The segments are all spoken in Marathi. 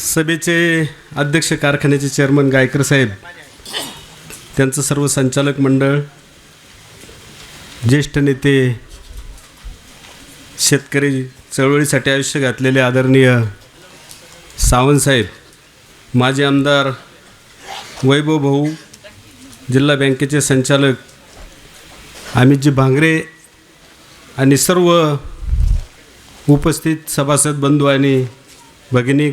सभेचे अध्यक्ष कारखान्याचे चेअरमन गायकर साहेब त्यांचं सर्व संचालक मंडळ ज्येष्ठ नेते शेतकरी चळवळीसाठी आयुष्य घातलेले आदरणीय सावंतसाहेब माजी आमदार वैभव भाऊ जिल्हा बँकेचे संचालक अमितजी भांगरे आणि सर्व उपस्थित सभासद बंधू आणि भगिनी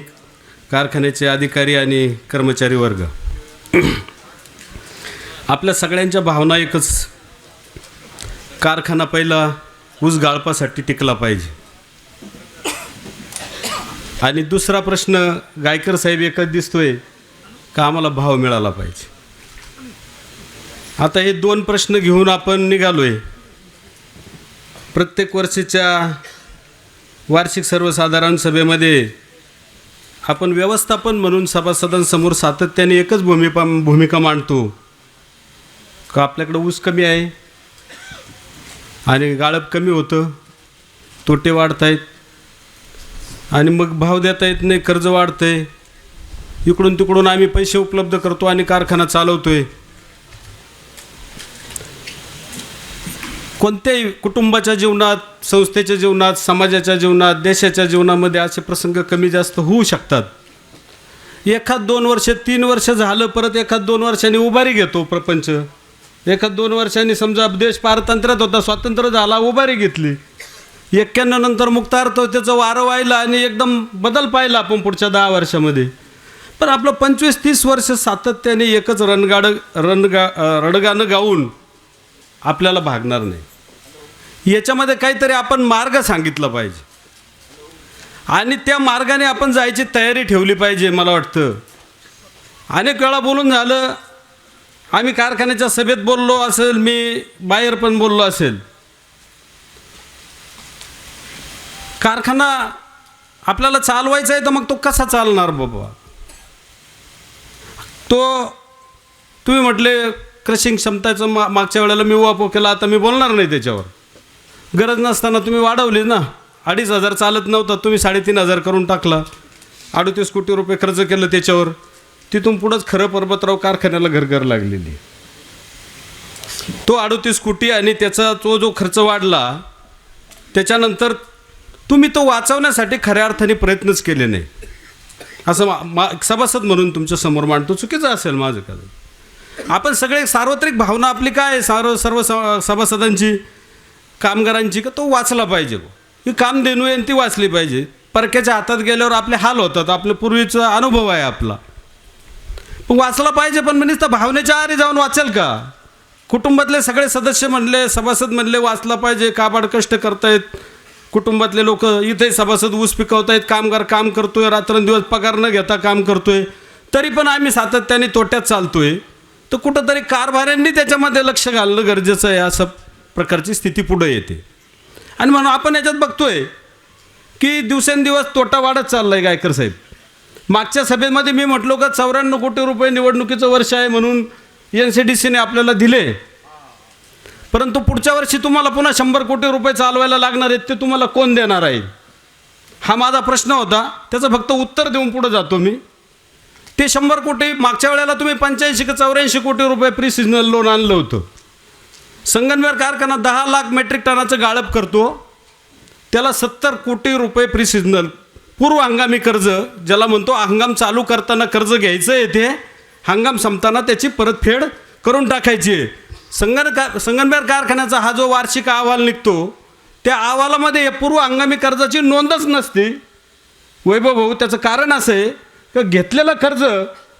कारखान्याचे अधिकारी आणि कर्मचारी वर्ग. आपल्या सगळ्यांच्या भावना एकच. कारखाना पहिला ऊस गाळपासाठी टिकला पाहिजे. आणि दुसरा प्रश्न गायकर साहेब एकच दिसतोय का आम्हाला भाव मिळाला पाहिजे? आता हे दोन प्रश्न घेऊन आपण निघालोय. प्रत्येक वर्षीच्या वार्षिक सर्वसाधारण सभेमध्ये आपण व्यवस्थापन म्हणून सभासदांसमोर सातत्याने एकच भूमिका भूमिका मांडतो. का आपल्याकडं ऊस कमी आहे? आणि गाळप कमी होतं. तोटे वाढत आहेत आणि मग भाव देता येत नाही कर्ज वाढतं आहे इकडून तिकडून आम्ही पैसे उपलब्ध करतो आणि कारखाना चालवतो आहे कोणत्याही कुटुंबाच्या जीवनात संस्थेच्या जीवनात समाजाच्या जीवनात देशाच्या जीवनामध्ये असे प्रसंग कमी जास्त होऊ शकतात. एखाद दोन वर्ष तीन वर्ष झालं परत एखाद दोन वर्षांनी उभारी घेतो प्रपंच. एखाद दोन वर्षांनी समजा देश पारतंत्र्यात होता स्वातंत्र्य झाला उभारी घेतली. एक्क्याण्णव नंतर मुक्तार्थ त्याचं वारं व्हायला आणि एकदम बदल पाहिला आपण पुढच्या दहा वर्षामध्ये. पण आपलं पंचवीस तीस वर्ष सातत्याने एकच रणगाड रणगा रडगाणं गाऊन आपल्याला भागणार नाही. याच्यामध्ये काहीतरी आपण मार्ग सांगितला पाहिजे. आणि त्या मार्गाने आपण जायची तयारी ठेवली पाहिजे मला वाटतं. अनेक वेळा बोलून झालं आम्ही कारखान्याच्या सभेत बोललो असेल मी बाहेर पण बोललो असेल. कारखाना आपल्याला चालवायचा आहे तर मग तो कसा चालणार बाबा? तो तुम्ही म्हटले क्रशिंग क्षमताचं मा मागच्या वेळेला मी वापर केला आता मी बोलणार नाही त्याच्यावर. गरज नसताना तुम्ही वाढवली ना. अडीच हजार चालत नव्हता तुम्ही साडेतीन हजार करून टाकला. अडतीस कोटी रुपये खर्च केलं त्याच्यावर. तिथून पुढंच खरं पर्वतराव कारखान्याला घरघर लागलेली. तो अडतीस कोटी आणि त्याचा तो जो खर्च वाढला त्याच्यानंतर तुम्ही तो वाचवण्यासाठी खऱ्या अर्थाने प्रयत्नच केले नाही. असं मा मा सभासद म्हणून तुमच्यासमोर मांडतो. चुकीचं असेल माझं का? आपण सगळे सार्वत्रिक भावना आपली काय आहे? सार्व सर्व स- सभासदांची कामगारांची का तो वाचला पाहिजे ही काम देणू आहे ती वाचली पाहिजे. परक्याच्या हातात गेल्यावर आपले हाल होतात. आपले पूर्वीचा अनुभव आहे आपला. पण वाचला पाहिजे पण म्हणजे तर भावनेच्या आरे जाऊन वाचेल का? कुटुंबातले सगळे सदस्य म्हणले सभासद म्हणले वाचला पाहिजे काबाड कष्ट करतायत. कुटुंबातले लोक इथे सभासद ऊस पिकवतायत कामगार काम करतोय रात्रंदिवस पगार न घेता काम करतोय. तरी पण आम्ही सातत्याने तोट्यात चालतोय. तर कुठंतरी कारभाऱ्यांनी त्याच्यामध्ये लक्ष घालणं गरजेचं आहे असं प्रकारची स्थिती पुढे येते. आणि म्हणून आपण याच्यात बघतोय की दिवसेंदिवस तोटा वाढत चालला आहे गायकर साहेब. मागच्या सभेमध्ये मी म्हटलो का चौऱ्याण्णव कोटी रुपये निवडणुकीचं वर्ष आहे म्हणून एन सी डी सीने आपल्याला दिले. परंतु पुढच्या वर्षी तुम्हाला पुन्हा शंभर कोटी रुपये चालवायला लागणार आहेत ते तुम्हाला कोण देणार आहे? हा माझा प्रश्न होता. त्याचं फक्त उत्तर देऊन पुढं जातो मी. ते शंभर कोटी मागच्या वेळेला तुम्ही पंच्याऐंशी का चौऱ्याऐंशी कोटी रुपये प्री सिजनल लोन आणलं होतं. संगनवेर कारखाना दहा लाख मेट्रिक टनाचं गाळप करतो. त्याला सत्तर कोटी रुपये प्री सिजनल पूर्व हंगामी कर्ज ज्याला म्हणतो हंगाम चालू करताना कर्ज घ्यायचं येथे हंगाम संपताना त्याची परतफेड करून टाकायची आहे. संगन का संगनबेर कारखान्याचा हा जो वार्षिक अहवाल निघतो त्या अहवालामध्ये पूर्व हंगामी कर्जाची नोंदच नसते. वैभव भाऊ त्याचं कारण असं आहे का घेतलेलं कर्ज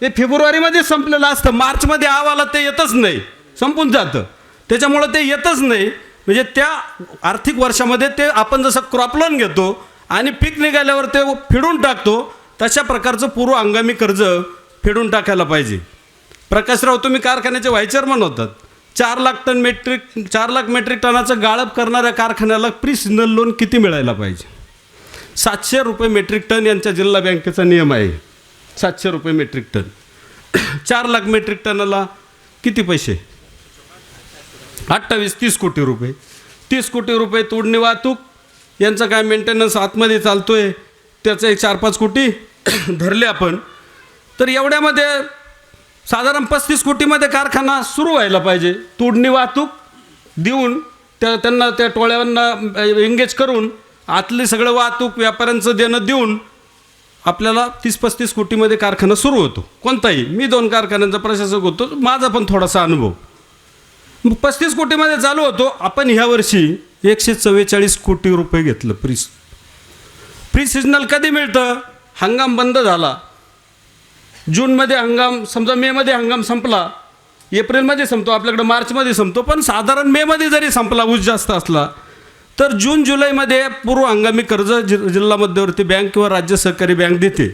हे फेब्रुवारीमध्ये संपलेलं असतं. मार्चमध्ये आवाला ते येतच नाही. संपून जातं. त्याच्यामुळं ते येतच नाही. म्हणजे त्या आर्थिक वर्षामध्ये ते आपण जसं क्रॉप लोन घेतो आणि पीक निघाल्यावर ते फिडून टाकतो तशा प्रकारचं पूर्व हंगामी कर्ज फेडून टाकायला पाहिजे. प्रकाशराव तुम्ही कारखान्याचे व्हाय चेअरमन होतात. चार लाख टन मेट्रिक चार लाख मेट्रिक टनाचं गाळप करणाऱ्या कारखान्याला प्री सिग्नल लोन किती मिळायला पाहिजे? सातशे रुपये मेट्रिक टन यांच्या जिल्हा बँकेचा नियम आहे. सातशे रुपये मेट्रिक टन चार लाख मेट्रिक टनाला किती पैसे? अठ्ठावीस तीस कोटी रुपये. तीस कोटी रुपये तोडणी वाहतूक यांचं काय मेंटेनन्स आतमध्ये चालतो आहे त्याचं एक चार पाच कोटी धरले आपण. तर एवढ्यामध्ये साधारण पस्तीस कोटीमध्ये कारखाना सुरू व्हायला पाहिजे. तोडणी वाहतूक देऊन त्या त्यांना त्या टोळ्यांना एंगेज करून आतली सगळं वाहतूक व्यापाऱ्यांचं देणं देऊन आपल्याला तीस पस्तीस कोटीमध्ये कारखाना सुरू होतो. कोणताही. मी दोन कारखान्यांचा प्रशासक होतो. माझा पण थोडासा अनुभव. पस्तीस कोटीमध्ये चालू होतो. आपण ह्या वर्षी एकशे चव्वेचाळीस कोटी रुपये घेतलं प्री प्री सिजनल कधी मिळतं? हंगाम बंद झाला. जूनमध्ये हंगाम समजा मेमध्ये हंगाम संपला. एप्रिलमध्ये संपतो. आपल्याकडे मार्चमध्ये संपतो. पण साधारण मेमध्ये जरी संपला ऊस जास्त असला तर जून जुलैमध्ये पूर्व हंगामी कर्ज जि जिल्हा मध्यवर्ती बँक किंवा राज्य सहकारी बँक देते.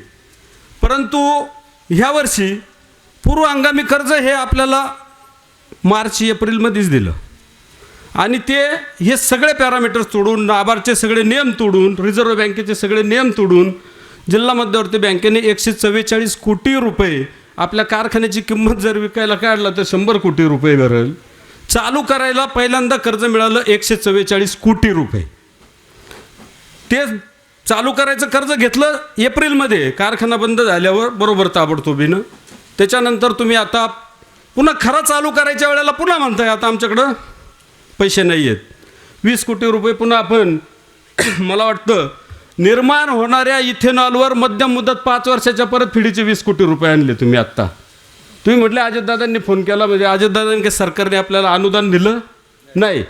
परंतु ह्या वर्षी पूर्व हंगामी कर्ज हे आपल्याला मार्च एप्रिलमध्येच दिलं. आणि ते हे सगळे पॅरामीटर्स तोडून नाबार्डचे सगळे नियम तोडून रिझर्व्ह बँकेचे सगळे नियम तोडून जिल्हा मध्यवर्ती बँकेने एकशे चव्वेचाळीस कोटी रुपये आपल्या कारखान्याची किंमत जर विकायला काढला तर शंभर कोटी रुपये भरेल. चालू करायला पहिल्यांदा कर्ज मिळालं एकशे चव्वेचाळीस कोटी रुपये. ते चालू करायचं कर्ज घेतलं एप्रिलमध्ये. कारखाना बंद झाल्यावर बरोबर ताबडतोबीनं. त्याच्यानंतर तुम्ही आता पुन्हा खरं चालू करायच्या वेळेला पुन्हा म्हणताय आता आमच्याकडं पैसे नाही आहेत वीस कोटी रुपये पुन्हा आपण मला वाटतं निर्माण होणाऱ्या इथेनॉलवर मध्यम मुदत पाच वर्षाच्या परतफेडीचे वीस कोटी रुपये आणले तुम्ही आत्ता. तुम्ही म्हटले अजितदादांनी फोन केला म्हणजे अजितदादांनी काही सरकारने आपल्याला अनुदान दिलं? नाही.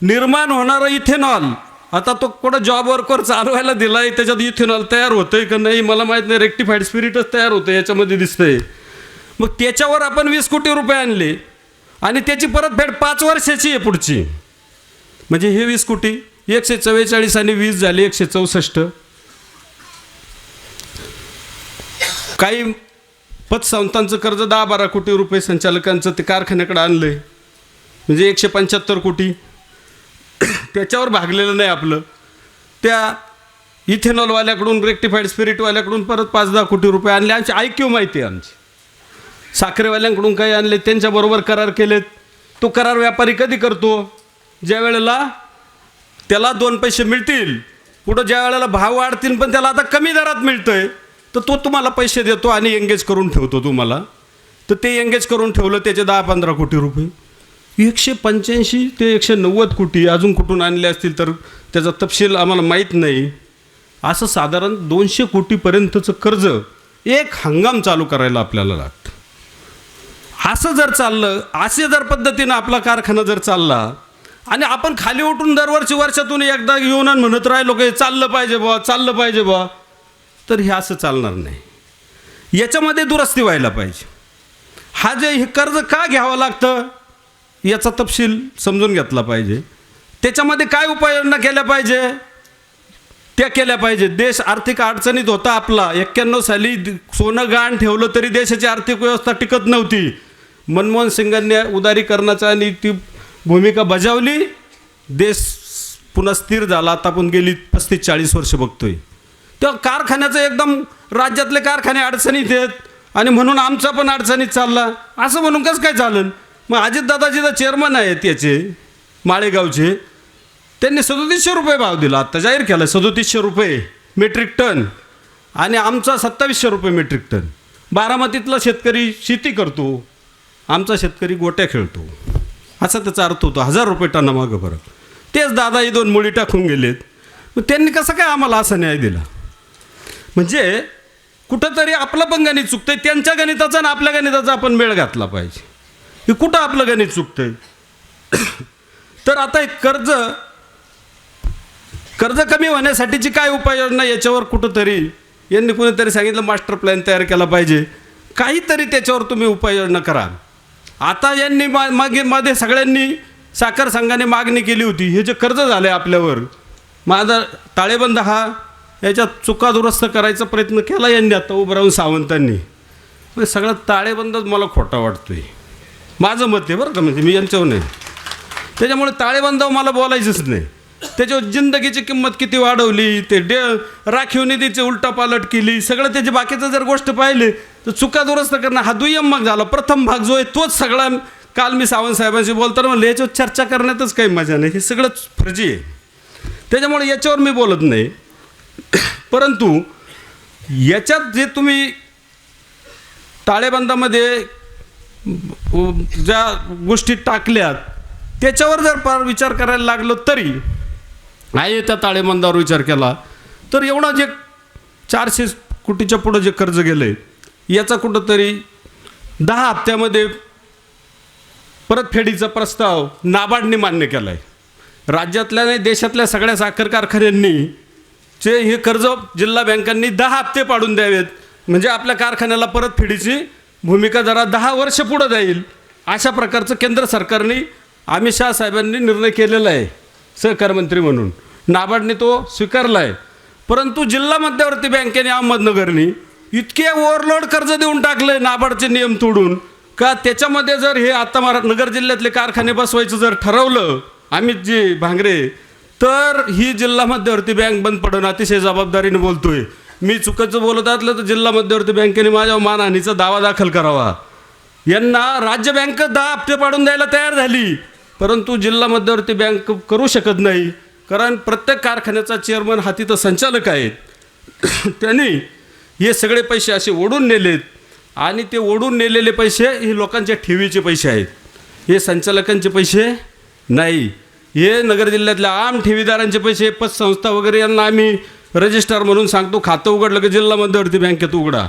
निर्माण होणारं इथेनॉल आता तो कुठं जॉब वर्कवर चालवायला दिला आहे त्याच्यात इथेनॉल तयार होतंय का नाही मला माहीत नाही. रेक्टिफाईड स्पिरिटच तयार होतं याच्यामध्ये दिसतंय. मग त्याच्यावर आपण वीस कोटी रुपये आणले आणि त्याची परतफेड पाच वर्षाची आहे पुढची. म्हणजे हे वीस कोटी एकशे चव्वेचाळीस आणि वीस झाले एकशे चौसष्ट. काही पतसंस्थांचं कर्ज दहा बारा कोटी रुपये संचालकांचं ते कारखान्याकडे आणलं आहे म्हणजे एकशे पंच्याहत्तर कोटी. त्याच्यावर भागलेलं नाही आपलं. त्या इथेनॉलवाल्याकडून रेक्टिफाईड स्पिरिटवाल्याकडून परत पाच दहा कोटी रुपये आणले. आमची आय क्यू माहिती आहे आमची. साखरेवाल्यांकडून काही आणले त्यांच्याबरोबर करार केलेत. तो करार व्यापारी कधी करतो? ज्या वेळेला त्याला दोन पैसे मिळतील. पुढं ज्या वेळेला भाव वाढतील पण त्याला आता कमी दरात मिळतंय. तर तो तुम्हाला पैसे देतो आणि एंगेज करून ठेवतो तुम्हाला. तर ते एंगेज करून ठेवलं त्याचे दहा पंधरा कोटी रुपये. एकशे पंच्याऐंशी ते एकशे नव्वद कोटी अजून कुठून आणले असतील तर त्याचा तपशील आम्हाला माहीत नाही. असं साधारण दोनशे कोटीपर्यंतचं कर्ज एक हंगाम चालू करायला आपल्याला लागतं. असं जर चाललं असे जर पद्धतीनं आपला कारखाना जर चालला आणि आपण खाली उठून दरवर्षी वर्षातून एकदा येऊन म्हणत राहिलो की चाललं पाहिजे बुवा चाललं पाहिजे बुवा तर हे असं चालणार नाही. याच्यामध्ये दुरुस्ती व्हायला पाहिजे. हा जे हे कर्ज का घ्यावं लागतं याचा तपशील समजून घेतला पाहिजे. त्याच्यामध्ये काय उपाययोजना केल्या पाहिजे? त्या केल्या पाहिजे. देश आर्थिक अडचणीत होता आपला. एक्क्याण्णव साली सोनं गहाण ठेवलं तरी देशाची आर्थिक व्यवस्था टिकत नव्हती. मनमोहन सिंगांनी उदारीकरणाचा आणि ती भूमिका बजावली. देश पुन्हा स्थिर झाला. आता आपण गेली पस्तीस चाळीस वर्ष बघतोय. त्या कारखान्याचं एकदम राज्यातले कारखाने अडचणीत आहेत आणि म्हणून आमचा पण अडचणीत चालला. असं म्हणून कसं काय चालेल? मग अजितदादाजी तर चेअरमन आहेत याचे माळेगावचे. त्यांनी सदोतीसशे रुपये भाव दिला. आत्ता जाहीर केला सदोतीसशे रुपये मेट्रिक टन आणि आमचा सत्तावीसशे रुपये मेट्रिक टन बारामतीतला शेतकरी शेती करतो. आमचा शेतकरी गोट्या खेळतो. असा त्याचा अर्थ होतो. हजार रुपये टनामागं फरक. तेच दादा ही दोन मुली टाकून गेलेत. मग त्यांनी कसं काय आम्हाला असा न्याय दिला? म्हणजे कुठंतरी आपलं पण गणित चुकतंय त्यांच्या गणिताचा आणि आपल्या गणिताचा आपण मेळ घातला पाहिजे. हे कुठं आपलं गणित चुकतंय? तर आता एक कर्ज कर्ज कमी होण्यासाठीची काय उपाययोजना याच्यावर कुठंतरी यांनी कुणीतरी सांगितलं मास्टर प्लॅन तयार केला पाहिजे. काहीतरी त्याच्यावर तुम्ही उपाययोजना करा. आता यांनी मा मागे मध्ये सगळ्यांनी साखर संघाने मागणी केली होती. हे जे कर्ज झालं आहे आपल्यावर माझा ताळेबंद हा याच्यात चुका दुरुस्त करायचा प्रयत्न केला यांनी आता उभं राहून सावंतांनी. म्हणजे सगळा ताळेबंदच मला खोटा वाटतो आहे माझं मत आहे बरं का म्हणजे मी यांच्यावर नाही. त्याच्यामुळे ताळेबंदावर मला बोलायचंच नाही. त्याच्यावर जिंदगीची किंमत किती वाढवली ते डे राखीव निधीचे उलटापालट केली सगळं त्याची बाकीचं जर गोष्ट पाहिली तर चुका दुरुस्त करणं हा दुय्यम भाग झाला. प्रथम भाग जो आहे तोच सगळा काल मी सावंत साहेबांशी बोलताना म्हणलं याच्यावर चर्चा करण्यातच काही मजा नाही. हे सगळंच फर्जी आहे. त्याच्यामुळे याच्यावर मी बोलत नाही. परंतु याच्यात जे तुम्ही ताळेबंदामध्ये ज्या गोष्टी टाकल्यात त्याच्यावर जर फार विचार करायला लागलो तरी आहे त्या ताळेबंदावर विचार केला तर एवढा जे चारशे कोटीच्या पुढं जे कर्ज गेलं आहे याचा कुठंतरी दहा हप्त्यामध्ये परतफेडीचा प्रस्ताव नाबार्डने मान्य केला आहे राज्यातल्या नाही देशातल्या सगळ्या साखर कारखान्यांनी चे हे कर्ज जिल्हा बँकांनी दहा हप्ते पाडून द्यावेत. म्हणजे आपल्या कारखान्याला परतफेडीची भूमिका जरा दहा वर्ष पुढं जाईल. अशा प्रकारचं केंद्र सरकारने अमित शाह साहेबांनी निर्णय केलेला आहे. सहकार मंत्री म्हणून. नाबार्डने तो स्वीकारला आहे परंतु जिल्हा मध्यवर्ती बँकेने अहमदनगरनी इतके ओव्हरलोड कर्ज देऊन टाकले नाबार्डचे नियम तोडून. का त्याच्यामध्ये जर हे आता मरा नगर जिल्ह्यातले कारखाने बसवायचं जर ठरवलं अमितजी भांगरे तर ही जिल्हा मध्यवर्ती बँक बंद पडणं अतिशय जबाबदारीने बोलतोय. मी चुकीचं बोलत असलं तर जिल्हा मध्यवर्ती बँकेने माझ्या मानहानीचा दावा दाखल करावा. यांना राज्य बँक दहा हप्ते पाडून द्यायला तयार झाली. परंतु जिल्हा मध्यवर्ती बँक करू शकत नाही कारण प्रत्येक कारखान्याचा चेअरमन हा तिथं संचालक आहेत. त्यांनी हे सगळे पैसे असे ओढून नेलेत आणि ते ओढून नेलेले पैसे हे लोकांच्या ठेवीचे पैसे आहेत. हे संचालकांचे पैसे नाही. हे नगर जिल्ह्यातल्या आम ठेवीदारांचे पैसे पतसंस्था वगैरे यांना आम्ही रजिस्ट्रार म्हणून सांगतो खातं उघडलं की जिल्हा मध्यवर्ती बँकेत उघडा.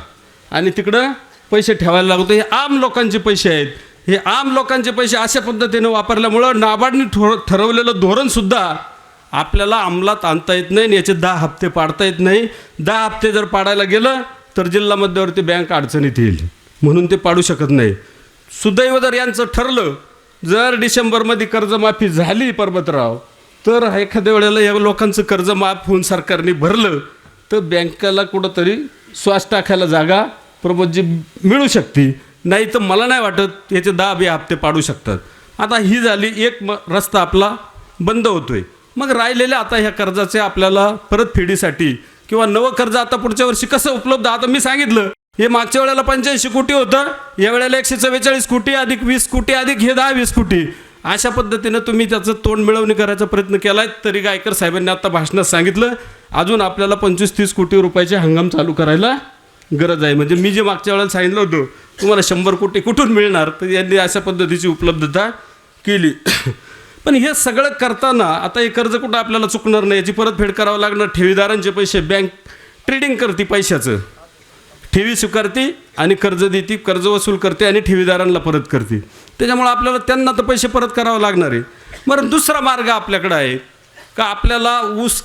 आणि तिकडं पैसे ठेवायला लागतो. हे आम लोकांचे पैसे आहेत. हे आम लोकांचे पैसे अशा पद्धतीने वापरल्यामुळं नाबार्डने ठो ठरवलेलं धोरणसुद्धा आपल्याला अंमलात आणता येत नाही आणि याचे दहा हप्ते पाडता येत नाही. दहा हप्ते जर पाडायला गेलं तर जिल्हा मध्यवर्ती बँक अडचणीत येईल. म्हणून ते पाडू शकत नाही. सुदैव जर यांचं ठरलं जर डिसेंबरमध्ये कर्जमाफी झाली पर्वतराव तर एखाद्या वेळेला या लोकांचं कर्ज माफ होऊन सरकारने भरलं तर बँकेला कुठंतरी श्वास टाकायला जागा प्रमोदजी मिळू शकते. नाही तर मला नाही वाटत याचे दहा बी हप्ते पाडू शकतात. आता ही झाली एक म रस्ता आपला बंद होतोय. मग राहिलेल्या आता ह्या कर्जाचे आपल्याला परतफेडीसाठी किंवा नवं कर्ज आता पुढच्या वर्षी कसं उपलब्ध? आता मी सांगितलं हे मागच्या वेळेला पंच्याऐंशी कोटी होतं. या वेळेला एकशे चव्वेचाळीस कोटी अधिक वीस कोटी अधिक हे दहा वीस कोटी. अशा पद्धतीनं तुम्ही त्याचं तोंड मिळवणी करायचा प्रयत्न केलाय तरी गायकर साहेबांनी आता भाषणात सांगितलं. अजून आपल्याला पंचवीस तीस कोटी रुपयाचे हंगाम चालू करायला गरज आहे. म्हणजे मी जे मागच्या वेळेला सांगितलं होतं तुम्हाला शंभर कोटी कुठून मिळणार? तर यांनी अशा पद्धतीची उपलब्धता केली. पण हे सगळं करताना आता हे कर्ज कुठं आपल्याला चुकणार नाही याची परतफेड करावं लागणार ठेवीदारांचे पैसे बँक ट्रेडिंग करते पैशाचं. ठेवी स्वीकारते आणि कर्ज देते कर्ज वसूल करते आणि ठेवीदारांना परत करते. त्याच्यामुळं आपल्याला त्यांना तर पैसे परत करावं लागणार आहे. बरं दुसरा मार्ग आपल्याकडं आहे. का आपल्याला ऊस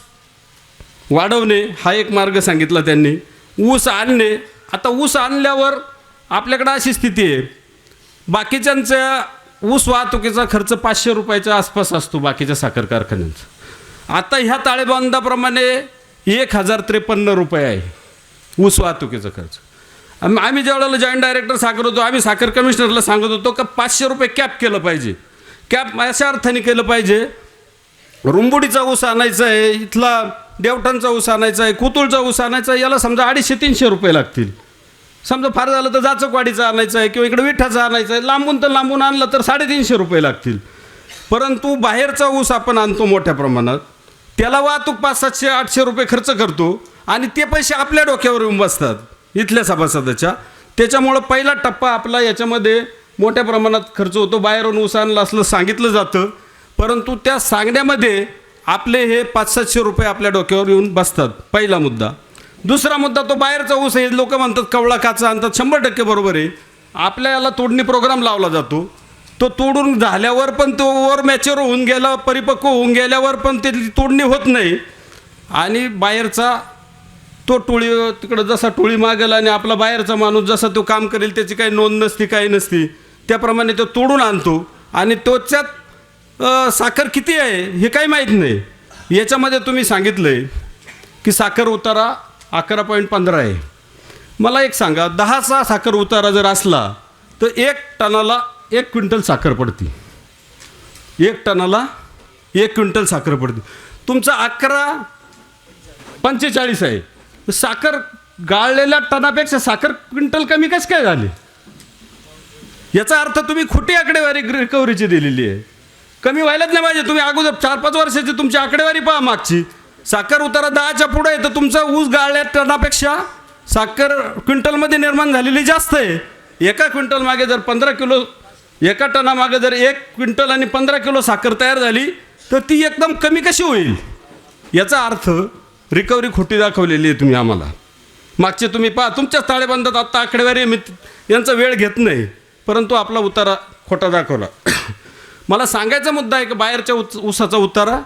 वाढवणे हा एक मार्ग सांगितला त्यांनी. ऊस आणणे आता ऊस आणल्यावर आपल्याकडं अशी स्थिती आहे. बाकीच्यांच्या ऊस वाहतुकीचा खर्च पाचशे रुपयाच्या आसपास असतो बाकीच्या साखर कारखान्यांचा. आता ह्या ताळेबंदाप्रमाणे एक हजार त्रेपन्न रुपये आहे. ऊस वाहतुकीचा खर्च. आम्ही ज्यावेळेला जॉईंट डायरेक्टर साखर होतो आम्ही साखर कमिशनरला सांगत होतो का पाचशे रुपये कॅप केलं पाहिजे. कॅप अशा अर्थाने केलं पाहिजे रुंबुडीचा ऊस आणायचा आहे इथला देवठांचा ऊस आणायचा आहे कुतुळचा ऊस आणायचा आहे याला समजा अडीचशे तीनशे रुपये लागतील. समजा फार झालं तर जाचकवाडीचा आणायचा आहे किंवा इकडे विठाचा आणायचा आहे लांबून तर लांबून आणलं तर साडेतीनशे रुपये लागतील. परंतु बाहेरचा ऊस आपण आणतो मोठ्या प्रमाणात त्याला वाहतूक पाच सातशे आठशे रुपये खर्च करतो. आणि ते पैसे आपल्या डोक्यावर येऊन बसतात इथल्या सभासदाच्या. त्याच्यामुळं पहिला टप्पा आपला याच्यामध्ये मोठ्या प्रमाणात खर्च होतो. बाहेरून ऊस आणलं असलं सांगितलं जातं परंतु त्या सांगण्यामध्ये आपले हे पाच सातशे रुपये आपल्या डोक्यावर येऊन बसतात पहिला मुद्दा. दुसरा मुद्दा तो बाहेरचा ऊस हे लोक म्हणतात कवळा काचा आणतात शंभर टक्के बरोबर आहे. आपल्या याला तोडणी प्रोग्राम लावला जातो. तो तोडून झाल्यावर पण तो ओव्हर मॅच्युअर होऊन गेला परिपक्व होऊन गेल्यावर पण त्याची तोडणी होत नाही. आणि बाहेरचा तो टोळी तिकडं जसा टोळी मागेल आणि आपला बाहेरचा माणूस जसा तो काम करेल त्याची काही नोंद नसती काही नसती त्याप्रमाणे तो तोडून आणतो. आणि तोच्यात साखर किती आहे हे काही माहीत नाही. याच्यामध्ये तुम्ही सांगितलं आहे की साखर उतारा अकरा पॉईंट पंधरा आहे. मला एक सांगा दहाचा साखर उतारा जर असला तर एक टनाला एक क्विंटल साखर पडते. एक टनाला एक क्विंटल साखर पडते. तुमचा अकरा पंचेचाळीस आहे. साखर गाळलेल्या टनापेक्षा साखर क्विंटल कमी कसं काय झाले? याचा अर्थ तुम्ही खोटी आकडेवारी रिकव्हरीची दिलेली आहे. कमी व्हायलाच नाही पाहिजे. तुम्ही अगोदर चार पाच वर्षाची तुमची आकडेवारी पहा मागची. साखर उतारा दहाच्या पुढे आहे तर तुमचा ऊस गाळल्या टनापेक्षा साखर क्विंटलमध्ये निर्माण झालेली जास्त आहे. एका क्विंटल मागे जर पंधरा किलो एका टनामागे जर एक क्विंटल आणि पंधरा किलो साखर तयार झाली तर ती एकदम कमी कशी होईल? याचा अर्थ रिकव्हरी खोटी दाखवलेली आहे तुम्ही आम्हाला. मागचे तुम्ही पहा तुमच्याच ताळेबंदात आत्ता आकडेवारी मी यांचा वेळ घेत नाही. परंतु आपला उतारा खोटा दाखवला. मला सांगायचा मुद्दा आहे की बाहेरच्या उच ऊसाचा उतारा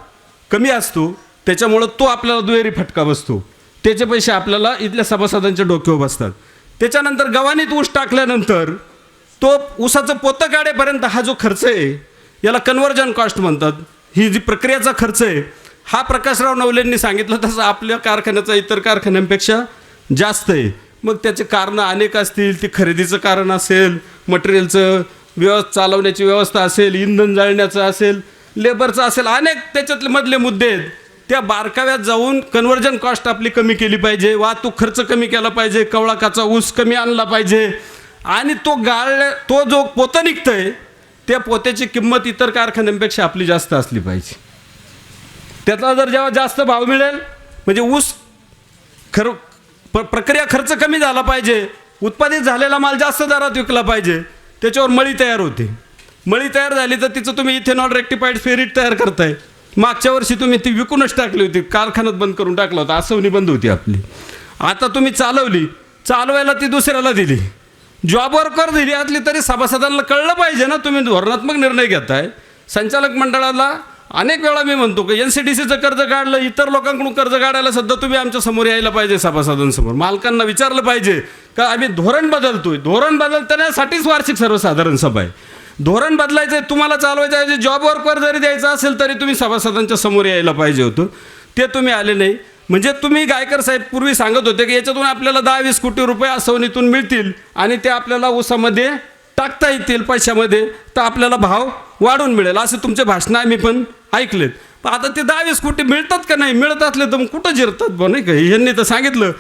कमी असतो त्याच्यामुळं तो आपल्याला दुहेरी फटका बसतो. त्याचे पैसे आपल्याला इथल्या सभासदांच्या डोक्यावर बसतात. त्याच्यानंतर गव्हाणीत ऊस टाकल्यानंतर तो ऊसाचं पोतं काढेपर्यंत हा जो खर्च आहे याला कन्व्हर्जन कॉस्ट म्हणतात. ही जी प्रक्रियाचा खर्च आहे हा प्रकाशराव नवलेंनी सांगितलं तसं आपल्या कारखान्याचा इतर कारखान्यांपेक्षा जास्त आहे. मग त्याचे कारणं अनेक असतील ते खरेदीचं कारण असेल मटेरियलचं व्यव चालवण्याची व्यवस्था असेल इंधन जाळण्याचं असेल लेबरचं असेल अनेक त्याच्यातले मधले मुद्दे आहेत. त्या बारकाव्यात जाऊन कन्व्हर्जन कॉस्ट आपली कमी केली पाहिजे वाहतूक खर्च कमी केला पाहिजे कवळाकाचा ऊस कमी आणला पाहिजे. आणि तो गाळ तो जो पोतं निघतंय त्या पोत्याची किंमत इतर कारखान्यांपेक्षा आपली जास्त असली पाहिजे. त्यातला जर जेव्हा जास्त भाव मिळेल म्हणजे ऊस खर प्र प्रक्रिया खर्च कमी झाला पाहिजे उत्पादित झालेला माल जास्त दरात विकला पाहिजे त्याच्यावर मळी तयार होते. मळी तयार झाली तर तिचं तुम्ही इथेनॉल रेक्टिफाईड फेरीट तयार करताय. मागच्या वर्षी तुम्ही ती विकूनच टाकली होती कारखान्यात बंद करून टाकला होता आसवणी बंद होती आपली. आता तुम्ही चालवली चालवायला ती दुसऱ्याला दिली. जॉब वर्कर दिली असली तरी सभासदांना कळलं पाहिजे ना तुम्ही धोरणात्मक निर्णय घेताय. संचालक मंडळाला अनेक वेळा मी म्हणतो की एन सी डी सीचं कर्ज काढलं इतर लोकांकडून कर्ज काढायला सध्या तुम्ही आमच्यासमोर यायला पाहिजे सभासदांसमोर. मालकांना विचारलं पाहिजे का आम्ही धोरण बदलतोय. धोरण बदलतानासाठीच वार्षिक सर्वसाधारण सभा आहे. धोरण बदलायचं आहे तुम्हाला चालवायचं आहे जॉब वर्कवर जरी द्यायचं असेल तरी तुम्ही सभासदांच्या समोर यायला पाहिजे होतं. ते तुम्ही आले नाही. म्हणजे तुम्ही गायकर साहेब पूर्वी सांगत होते की याच्यातून आपल्याला दहा वीस कोटी रुपये असवणीतून मिळतील आणि ते आपल्याला ऊसामध्ये टाकता येतील पैशामध्ये तर आपल्याला भाव वाढून मिळेल. असं तुमचे भाषणं आम्ही पण ऐकलेत. पण आता ते दहावीस कोटी मिळतात का नाही? मिळत असले तर मग कुठं जिरतात बा नाही का? यांनी तर सांगितलं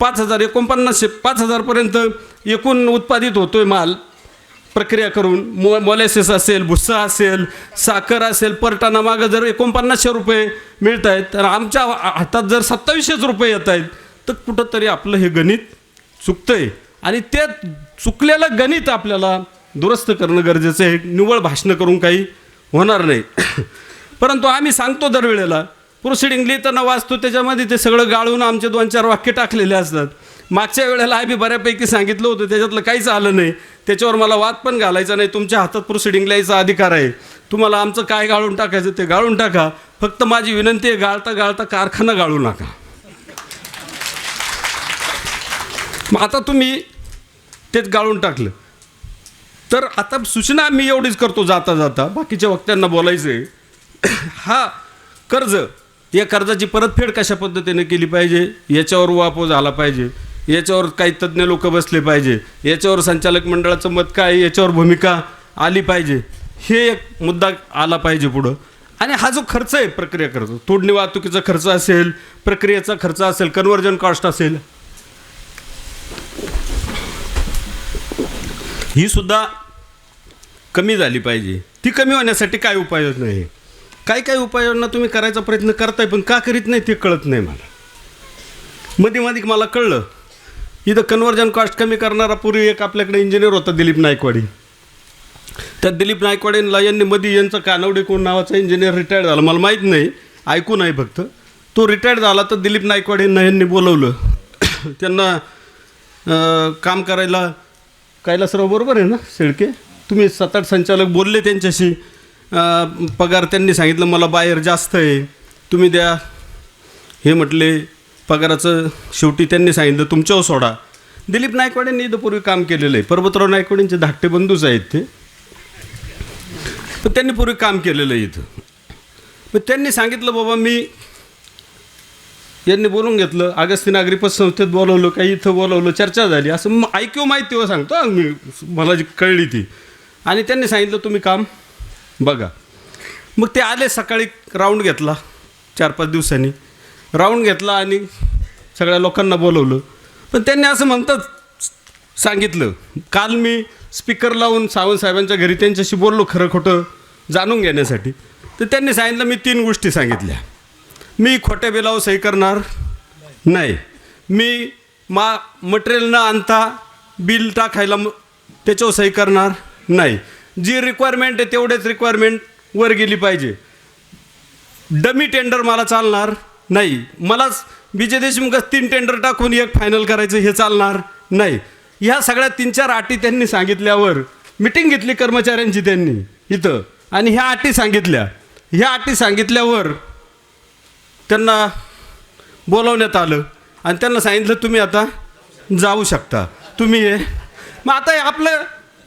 पाच हजार एकोणपन्नासशे पाच हजारपर्यंत एकूण उत्पादित होतो आहे माल प्रक्रिया करून. मो मोलॅसेस असेल भुस्सा असेल साखर असेल परटाना मागं जर एकोणपन्नासशे रुपये मिळत आहेत तर आमच्या हातात जर सत्तावीसशेच रुपये येत आहेत तर कुठंतरी आपलं हे गणित चुकतं आहे आणि ते चुकलेलं गणित आपल्याला दुरुस्त करणं गरजेचं आहे. निव्वळ भाषणं करून काही होणार नाही. परंतु आम्ही सांगतो दरवेळेला प्रोसिडिंग लिहिताना वाचतो त्याच्यामध्ये ते सगळं गाळून आमचे दोन चार वाक्य टाकलेले असतात. मागच्या वेळेला आम्ही बऱ्यापैकी सांगितलं होतं त्याच्यातलं काहीच आलं नाही. त्याच्यावर मला वाद पण घालायचा नाही. तुमच्या हातात प्रोसिडिंग लिहायचा अधिकार आहे. तुम्हाला आमचं काय गाळून टाकायचं ते गाळून टाका. फक्त माझी विनंती आहे गाळता गाळता कारखाना गाळू नका. मग आता तुम्ही तेच गाळून टाकलं. तर आता सूचना मी एवढीच करतो जाता जाता. बाकीच्या वक्त्यांना बोलायचं आहे हा कर्ज या कर्जाची परतफेड कशा पद्धतीने केली पाहिजे? याच्यावर वापो झाला पाहिजे. याच्यावर काही तज्ज्ञ लोक बसले पाहिजे. याच्यावर संचालक मंडळाचं मत काय याच्यावर भूमिका आली पाहिजे. हे एक मुद्दा आला पाहिजे पुढं. आणि हा जो खर्च आहे प्रक्रिया खर्च तोडणी वाहतुकीचा खर्च असेल प्रक्रियेचा खर्च असेल कन्व्हर्जन कॉस्ट असेल ही सुद्धा कमी झाली पाहिजे. ती कमी होण्यासाठी काय उपाययोजना आहे? काही काही उपाययोजना तुम्ही करायचा प्रयत्न करताय पण का करीत नाही ते कळत नाही मला. मध्ये मध्ये मला कळलं इथं कन्व्हर्जन कॉस्ट कमी करणारा पूर्वी एक आपल्याकडे इंजिनियर होता दिलीप नायकवाडी. त्या दिलीप नायकवाडेंना यांनी मध्ये यांचं कानवडे कोण नावाचा इंजिनियर रिटायर्ड झाला मला माहीत नाही ऐकून आहे फक्त. तो रिटायर्ड झाला तर दिलीप नायकवाडेंना यांनी बोलवलं. त्यांना काम करायला कैलासराव बरोबर आहे ना शेळके? तुम्ही सात आठ संचालक बोलले त्यांच्याशी. पगार त्यांनी सांगितलं मला बाहेर जास्त आहे. तुम्ही द्या. हे म्हटले. पगाराचं शेवटी त्यांनी सांगितलं तुमच्यावर सोडा. दिलीप नायकवाड्यांनी इथं पूर्वी काम केलेलं आहे. पर्वतराव नायकवाडींचे धाकटे बंधूच आहेत ते. पण त्यांनी पूर्वी काम केलेलं आहे इथं. मग त्यांनी सांगितलं बाबा मी यांनी बोलून घेतलं. अगस्ती नागरी पतसंस्थेत बोलवलं काही इथं बोलवलं चर्चा झाली. असं ऐकू माहिती सांगतो मी मला जी कळली ती. आणि त्यांनी सांगितलं तुम्ही काम बघा. मग ते आले सकाळी राऊंड घेतला चार पाच दिवसांनी. राऊंड घेतला आणि सगळ्या लोकांना बोलवलं. पण त्यांनी असं म्हणतात सांगितलं काल मी स्पीकर लावून सावंत साहेबांच्या घरी त्यांच्याशी बोललो खरं खोटं जाणून घेण्यासाठी. तर त्यांनी सांगितलं मी तीन गोष्टी सांगितल्या. मी खोट्या बिलावर सही करणार नाही. मी मा मटेरियल न आणता बिल टाकायला त्याच्यावर सही करणार नाही. जी रिक्वायरमेंट आहे तेवढेच रिक्वायरमेंट वर गेली पाहिजे. डमी टेंडर मला चालणार नाही. मलाच विजय देशमुख तीन टेंडर टाकून एक फायनल करायचं हे चालणार नाही. ह्या सगळ्या तीन चार अटी त्यांनी सांगितल्यावर मिटिंग घेतली कर्मचाऱ्यांची त्यांनी इथं. आणि ह्या अटी सांगितल्या. ह्या अटी सांगितल्यावर त्यांना बोलवण्यात आलं. आणि त्यांना सांगितलं तुम्ही आता जाऊ शकता. तुम्ही हे मग आता हे आपलं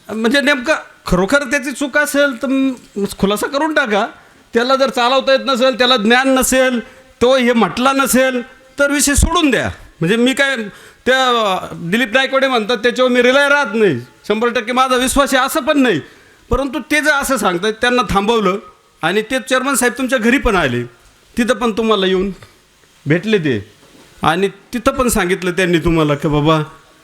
म्हणजे नेमकं खरोखर त्याची चूक असेल तर खुलासा करून टाका. त्याला जर चालवता येत नसेल त्याला ज्ञान नसेल तो हे म्हटला नसेल तर विषय सोडून द्या. म्हणजे मी काय त्या दिलीप नायकवडे म्हणतात त्याच्यावर मी रिलाय राहत नाही. शंभर टक्के माझा विश्वास आहे असं पण नाही. परंतु ते जर असं सांगतात त्यांना थांबवलं आणि ते चेअरमन साहेब तुमच्या घरी पण आले. तिथं पण तुम्हाला येऊन भेटले ते. आणि तिथं पण सांगितलं त्यांनी तुम्हाला की बाबा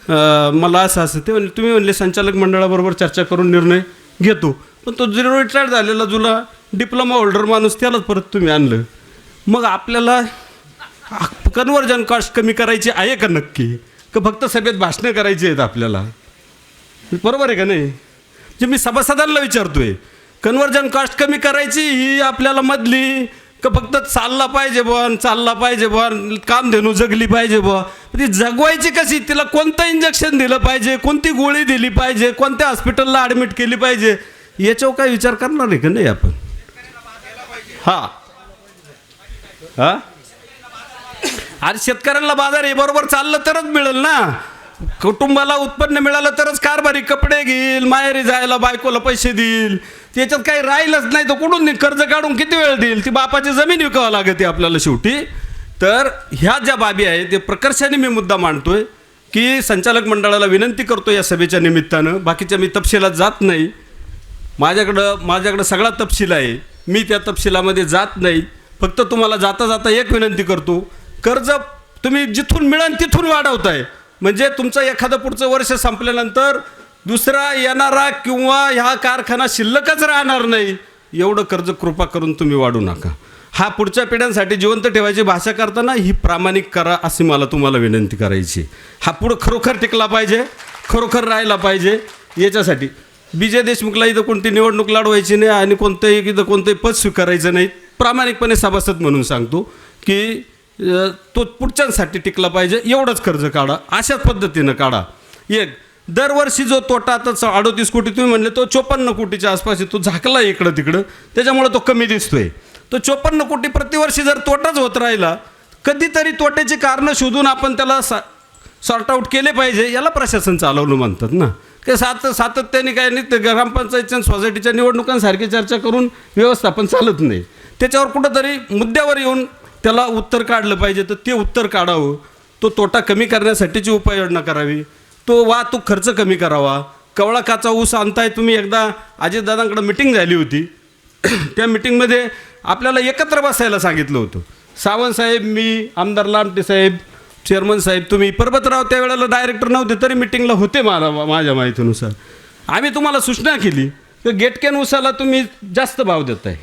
मला असं असं ते म्हणले तुम्ही म्हणले संचालक मंडळाबरोबर चर्चा करून निर्णय घेतो. पण तो झिरो रिटायर्ड झालेला जुला डिप्लोमा होल्डर माणूस त्यालाच परत तुम्ही आणलं. मग आपल्याला कन्वर्जन कॉस्ट कमी करायची आहे का नक्की? का फक्त सभेत भाषणं करायची आहेत आपल्याला? बरोबर आहे का नाही? जे मी सभासदांना विचारतोय कन्वर्जन कॉस्ट कमी करायची ही आपल्याला मधली का फक्त चालला पाहिजे बन चालला पाहिजे बन आणि कामधेनू जगली पाहिजे ब ती जगवायची कशी? तिला कोणतं इंजेक्शन दिलं पाहिजे? कोणती गोळी दिली पाहिजे? कोणत्या हॉस्पिटलला ॲडमिट केली पाहिजे? याच्यावर काय विचार करणार आहे का नाही आपण? हां. हां? अरे शेतकऱ्यांना बाजार हे बरोबर चाललं तरच मिळेल ना. कुटुंबाला उत्पन्न मिळालं तरच कारभारी कपडे घेईल माहेरी जायला बायकोला पैसे देईल. त्याच्यात काही राहिलंच नाही तर कुठून कर्ज काढून किती वेळ देईल? ती बापाची जमीन विकावं लागते आपल्याला शेवटी. तर ह्या ज्या बाबी आहेत ते प्रकर्षाने मी मुद्दा मांडतोय की संचालक मंडळाला विनंती करतो या सभेच्या निमित्तानं. बाकीच्या मी तपशिलात जात नाही. माझ्याकडं माझ्याकडं सगळा तपशील आहे. मी त्या तपशिलामध्ये जात नाही. फक्त तुम्हाला जाता जाता एक विनंती करतो. कर्ज तुम्ही जिथून मिळेल तिथून वाढवताय. म्हणजे तुमचं एखादं पुढचं वर्ष संपल्यानंतर दुसरा येणारा किंवा ह्या कारखाना शिल्लकच राहणार नाही. एवढं कर्ज कृपा करून तुम्ही वाढू नका. हा पुढच्या पिढ्यांसाठी जिवंत ठेवायची भाषा करताना ही प्रामाणिक करा अशी मला तुम्हाला विनंती करायची. हा पुढं खरोखर टिकला पाहिजे खरोखर राहायला पाहिजे. याच्यासाठी विजय देशमुखला इथं कोणती निवडणूक लढवायची नाही आणि कोणतंही इथं कोणतंही पद स्वीकारायचं नाही. प्रामाणिकपणे सभासद म्हणून सांगतो की तो पुढच्यांसाठी टिकला पाहिजे एवढंच कर्ज काढा अशाच पद्धतीनं काढा. एक दरवर्षी जो तोटा आता अडोतीस कोटी तुम्ही म्हणले तो चोपन्न कोटीच्या आसपास तो झाकला इकडं तिकडं त्याच्यामुळे तो कमी दिसतोय. तो चोपन्न कोटी प्रतिवर्षी जर तोटाच होत राहिला कधीतरी तोट्याची कारणं शोधून आपण त्याला सा सॉर्ट आऊट केले पाहिजे याला प्रशासन चालवलं म्हणतात ना. की सात सातत्याने काय नाही ते ग्रामपंचायतच्या सोसायटीच्या निवडणुकांसारखी चर्चा करून व्यवस्थापन चालत नाही. त्याच्यावर कुठंतरी मुद्द्यावर येऊन त्याला उत्तर काढलं पाहिजे तर ते उत्तर काढावं. तो तोटा कमी करण्यासाठीची उपाययोजना करावी. तो वाहतूक खर्च कमी करावा. कवळा काचा ऊस आणताय तुम्ही एकदा अजितदादांकडं मिटिंग झाली होती. त्या मिटिंगमध्ये आपल्याला एकत्र बसायला सांगितलं होतं. सावंत साहेब मी आमदार लामटे साहेब चेअरमन साहेब तुम्ही परबतराव त्यावेळेला डायरेक्टर नव्हते तरी मिटिंगला होते मला माझ्या माहितीनुसार. आम्ही तुम्हाला सूचना केली की गेटकॅन ऊसाला तुम्ही जास्त भाव देताय.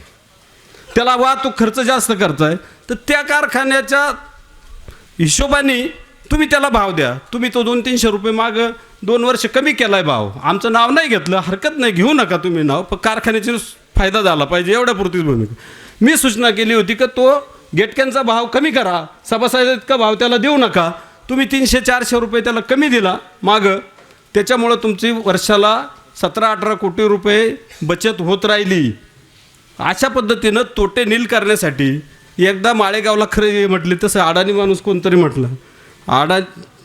त्याला वाहतूक खर्च जास्त करताय. तर त्या कारखान्याच्या हिशोबाने तुम्ही त्याला भाव द्या. तुम्ही तो दोन तीनशे रुपये माग दोन वर्ष कमी केला आहे भाव. आमचं नाव नाही घेतलं हरकत नाही घेऊ नका तुम्ही नाव. पण कारखान्याची फायदा झाला पाहिजे एवढ्या पुरतीच भूमिका मी सूचना केली होती का तो गेटक्यांचा भाव कमी करा सभासद इतका भाव त्याला देऊ नका. तुम्ही तीनशे चारशे रुपये त्याला कमी दिला मागं. त्याच्यामुळं तुमची वर्षाला सतरा अठरा कोटी रुपये बचत होत राहिली. अशा पद्धतीनं तोटे नील करण्यासाठी एकदा माळेगावला खरं म्हटले तसं अडाणी माणूस कोणतरी म्हटलं. आडा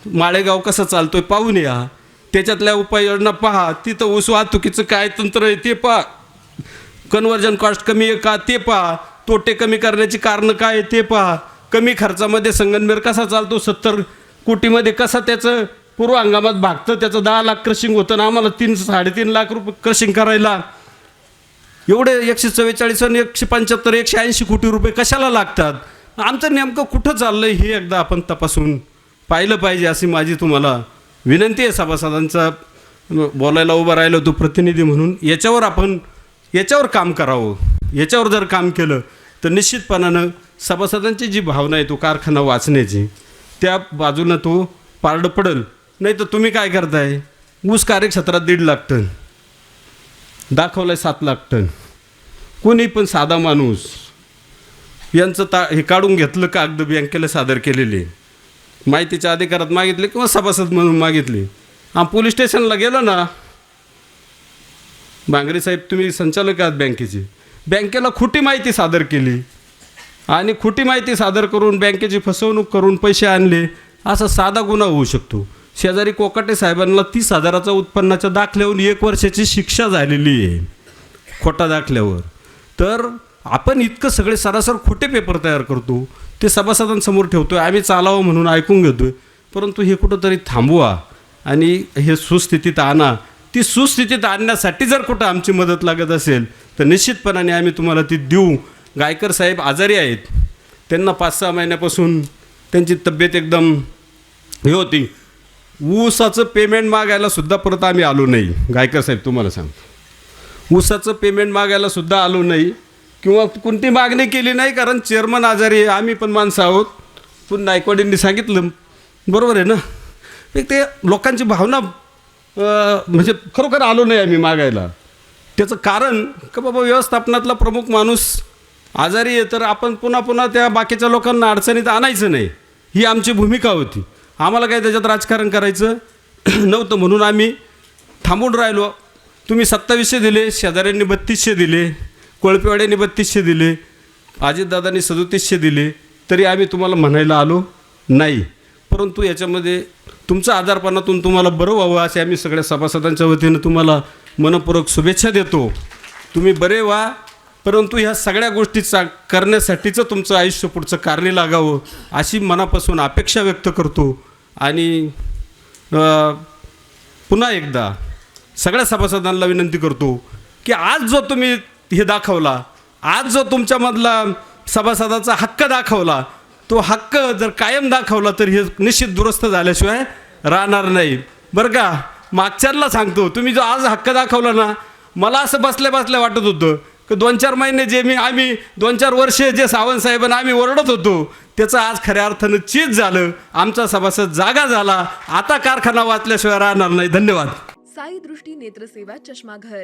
माळेगाव कसं चालतोय पाहून या. त्याच्यातल्या उपाययोजना पहा. तिथं ऊस वाहतुकीचं काय तंत्र आहे ते पहा. कन्वर्जन कॉस्ट कमी आहे का ते पहा. तोटे कमी करण्याची कारणं काय आहे ते पहा. कमी खर्चामध्ये संगनमेर कसा चालतो? सत्तर कोटीमध्ये कसा त्याचं पूर्व हंगामात भागतं? त्याचं दहा लाख क्रशिंग होतं ना आम्हाला तीन साडेतीन लाख रुपये क्रशिंग करायला. एवढे एकशे चव्वेचाळीस आणि एकशे पंच्याहत्तर एकशे ऐंशी कोटी रुपये कशाला लागतात? आमचं नेमकं कुठं चाललं हे एकदा आपण तपासून पाहिलं पाहिजे अशी माझी तुम्हाला विनंती आहे सभासदांचा. बोलायला उभं राहिलो तो प्रतिनिधी म्हणून. याच्यावर आपण याच्यावर काम करावं. याच्यावर जर काम केलं तर निश्चितपणानं सभासदांची जी भावना आहे तो कारखाना वाचण्याची त्या बाजूनं तो पारडं पडल. नाही तर तुम्ही काय करताय? ऊस कार्यक्षेत्रात दीड लाख टन. आहे सात लाख टन. कोणी पण साधा माणूस यांचं ता हे काढून घेतलं कागद बँकेला सादर केलेले. माहितीच्या अधिकारात मागितले किंवा सभासद म्हणून मागितले. हा पोलीस स्टेशनला गेलो ना बांगरे साहेब तुम्ही संचालक आहात बँकेचे. बँकेला खोटी माहिती सादर केली. आणि खोटी माहिती सादर करून बँकेची फसवणूक करून पैसे आणले असा साधा गुन्हा होऊ शकतो. शेजारी कोकाटे साहेबांना तीस हजाराचा उत्पन्नाच्या दाखल्याहून एक वर्षाची शिक्षा झालेली आहे. खोटा दाखल्यावर. तर आपण इतकं सगळे सरासर खोटे पेपर तयार करतो ते सभासदांसमोर ठेवतोय आम्ही चालावं म्हणून ऐकून घेतोय. परंतु हे कुठंतरी थांबवा आणि हे सुस्थितीत आणा. ती सुस्थितीत आणण्यासाठी जर कुठं आमची मदत लागत असेल तर निश्चितपणाने आम्ही तुम्हाला ती देऊ. गायकर साहेब आजारी आहेत. त्यांना पाच सहा महिन्यापासून त्यांची तब्येत एकदम हे होती. ऊसाचं पेमेंट मागायला सुद्धा परत आम्ही आलो नाही. गायकर साहेब तुम्हाला सांगतो. ऊसाचं पेमेंट मागायला सुद्धा आलो नाही. किंवा कोणती मागणी केली नाही कारण चेअरमन आजारी आहे आम्ही पण माणसं आहोत. पण नायकवाडींनी सांगितलं. बरोबर आहे ना? एक ते लोकांची भावना म्हणजे खरोखर आलो नाही आम्ही मागायला. त्याचं कारण का बाबा व्यवस्थापनातला प्रमुख माणूस आजारी आहे तर आपण पुन्हा पुन्हा त्या बाकीच्या लोकांना अडचणीत आणायचं नाही. ही आमची भूमिका होती. आम्हाला काय त्याच्यात राजकारण करायचं? नव्हतं. म्हणून आम्ही थांबून राहिलो. तुम्ही सत्तावीसशे दिले शेजाऱ्यांनी बत्तीसशे दिले. कोळपेवाड्याने बत्तीसशे दिले अजितदादांनी सदोतीसशे दिले तरी आम्ही तुम्हाला म्हणायला आलो नाही. परंतु याच्यामध्ये तुमचा आजारपणातून तुम्हाला बरं व्हावं असे आम्ही सगळ्या सभासदांच्या वतीनं तुम्हाला मनपूर्वक शुभेच्छा देतो. तुम्ही बरे व्हा परंतु ह्या सगळ्या गोष्टी चा करण्यासाठीचं तुमचं आयुष्य पुढचं कारणी लागावं अशी मनापासून अपेक्षा व्यक्त करतो. आणि पुन्हा एकदा सगळ्या सभासदांना विनंती करतो की आज जो तुम्ही हे दाखवला. आज जो तुमच्यामधला सभासदाचा हक्क दाखवला तो हक्क जर कायम दाखवला तर हे निश्चित दुरुस्त झाल्याशिवाय राहणार नाही. बरं का? मागच्याला सांगतो तुम्ही जो आज हक्क दाखवला ना मला असं बसल्या बसल्या वाटत होतं की दोन चार महिने जे मी आम्ही दोन चार वर्षे जे सावंतसाहेबांना आम्ही ओरडत होतो त्याचं आज खऱ्या अर्थानं चीज झालं आमचा सभासद जागा झाला आता कारखाना वाचल्याशिवाय राहणार नाही. धन्यवाद. साई दृष्टी नेत्रसेवा चष्माघर.